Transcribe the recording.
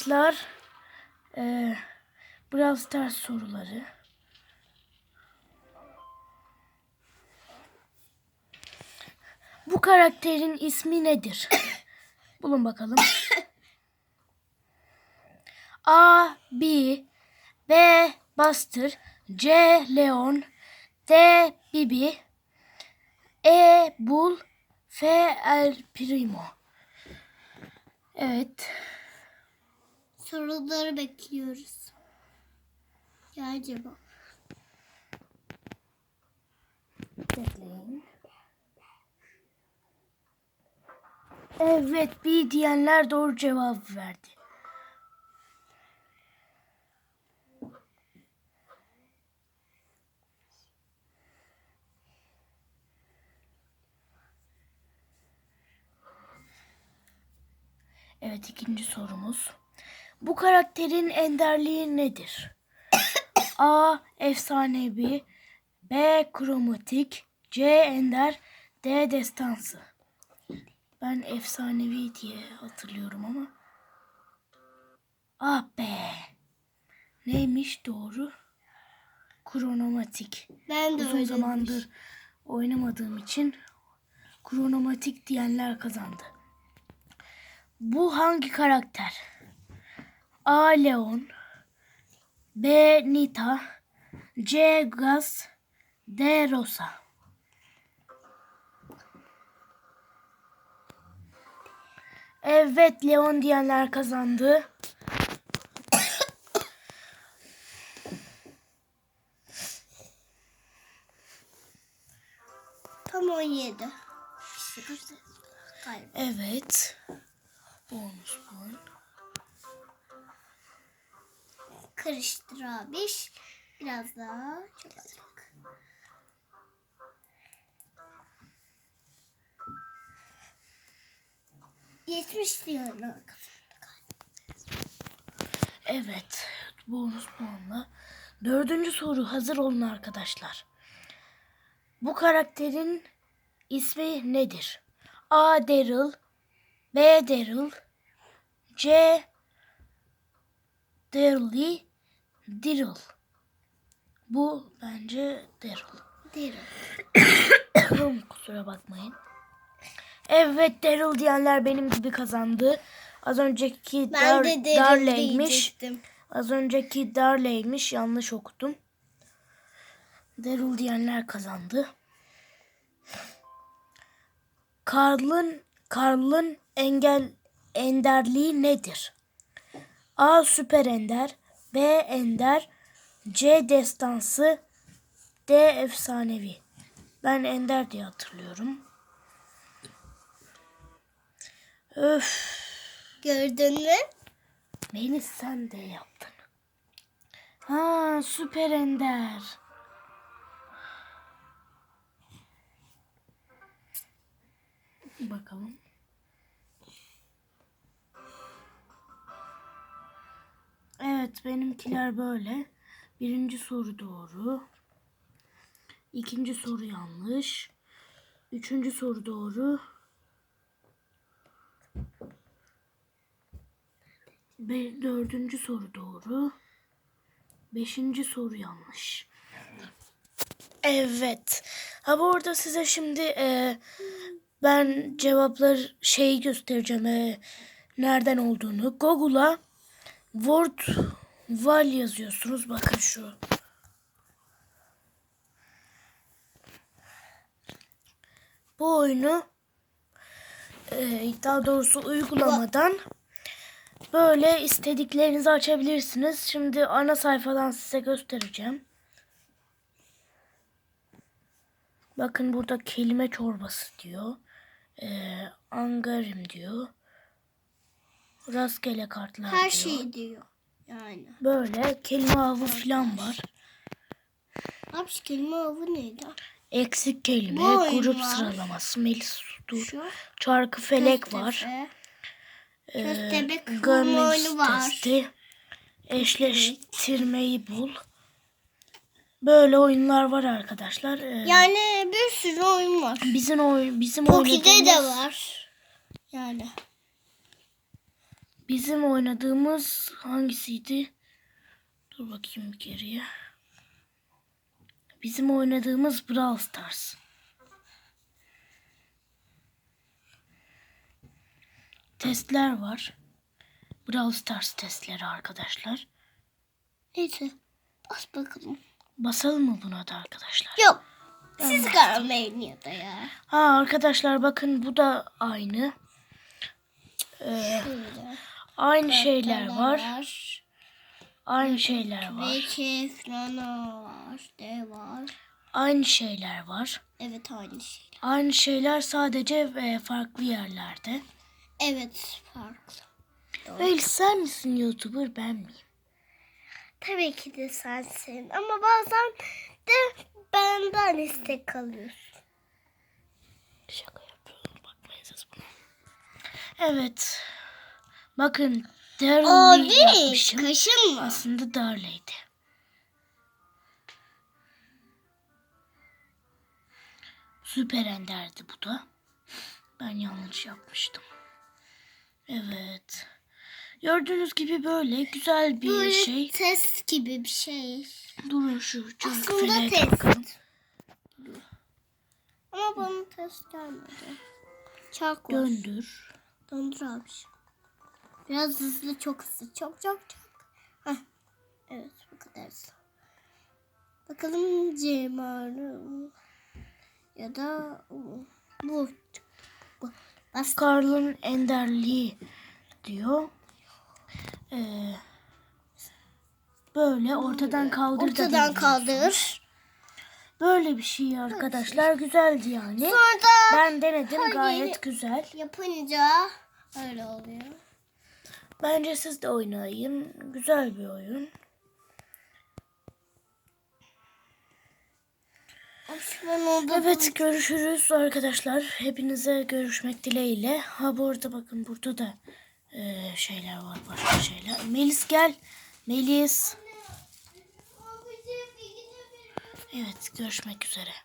arkadaşlar e, Brawl Stars soruları. Bu karakterin ismi nedir? Bulun bakalım. A. B. B. Buster. C. Leon. D. Bibi. E. Bull. F. El Primo. Evet. Soruları bekliyoruz. Cevap. Bekleyin. Evet bir diyenler doğru cevap verdi. Evet ikinci sorumuz. Bu karakterin enderliği nedir? A. Efsanevi B. Kromatik C. Ender D. Destansı Ben efsanevi diye hatırlıyorum ama Ah be Neymiş doğru? Kronomatik Ben de Uzun öyle zamandır oynamadığım için kronomatik diyenler kazandı. Bu hangi karakter? A. Leon B. Nita C. Gus D. Rosa Evet Leon diyenler kazandı. Tam 17. Galiba. Evet. Bonus puan. Karıştır. Biraz daha çabuk. Yetmiş diyorum. Evet. Bonus puanla. Dördüncü soru. Hazır olun arkadaşlar. Bu karakterin ismi nedir? A. Daryl B. Daryl C. Daryl'i Daryl Bu bence Daryl. Derim. Kusura bakmayın. Evet Daryl diyenler benim gibi kazandı. Az önceki Ben Dar de Darley'miş. Az önceki Darley'miş. Yanlış okudum. Daryl diyenler kazandı. Karl'ın Karl'ın engel enderliği nedir? A. Süper Ender B. Ender C. Destansı D. Efsanevi Ben Ender diye hatırlıyorum. Öf. Gördün mü? Melis sen de yaptın. Ha süper ender. Bakalım. Evet benimkiler böyle. Birinci soru doğru. İkinci soru yanlış. Üçüncü soru doğru. Be dördüncü soru doğru. Beşinci soru yanlış. Evet. Ha bu arada size şimdi e, ben cevaplar şeyi göstereceğim. e, nereden olduğunu. Google'a Word Val yazıyorsunuz. Bakın şu. Bu oyunu e, daha doğrusu uygulamadan Böyle istediklerinizi açabilirsiniz. Şimdi ana sayfadan size göstereceğim. Bakın burada kelime çorbası diyor. Ee, angarim diyor. Rastgele kartlar Her diyor. şey diyor. Yani. Böyle kelime avı falan var. Abi şu kelime avı neydi? Eksik kelime, Bu oyun grup var. sıralaması, Melis Dur, Şu. çarkı felek var. Ee, Köstebek bulma Gomez oyunu var. testi, eşleştirmeyi bul. Böyle oyunlar var arkadaşlar. Ee, Yani bir sürü oyun var. bizim oy bizim Poki'de de oynadığımız var. Yani. Bizim oynadığımız hangisiydi? Dur bakayım bir geriye. Bizim oynadığımız Brawl Stars. Testler var. Brawl Stars testleri arkadaşlar. Neyse. Bas bakalım. Basalım mı buna da arkadaşlar? Yok. Siz görmeyin ya da ya. Ha arkadaşlar bakın bu da aynı. Ee, Şöyle. Aynı şeyler var. Aynı şeyler var. Falan var. Aynı şeyler var. Evet aynı şey. Aynı şeyler sadece e, farklı yerlerde. Evet farklı. Melis sen misin YouTuber ben miyim? Tabii ki de sensin ama bazen de benden istek alıyorsun. Şaka yapıyorum bakmayın siz buna. Evet. Bakın Daryl'ı yapmışım. kaşın mı? Aslında Darley'di. Süper Ender'di bu da. Ben yanlış yapmıştım. Evet. Gördüğünüz gibi böyle güzel bir Böyle şey. test gibi bir şey. Durun şu Aslında test. takalım. Ama bana test gelmedi. Var. Döndür. Dondur abi. Biraz hızlı çok hızlı. Çok çok çok. Heh. Evet bu kadar hızlı. Bakalım Cemal'im. Ya da bu. Bu. Karl'ın enderliği diyor. Ee, böyle ortadan kaldır. da Ortadan diyebiliyorsunuz. kaldır. Böyle bir şey arkadaşlar. Güzeldi yani. Sonra da Ben denedim Hayır. gayet güzel. yapınca öyle oluyor. Bence siz de oynayın. Güzel bir oyun. Evet görüşürüz arkadaşlar. Hepinize görüşmek dileğiyle. Ha bu arada bakın burada da e, şeyler var başka şeyler. Melis gel. Melis. Evet görüşmek üzere.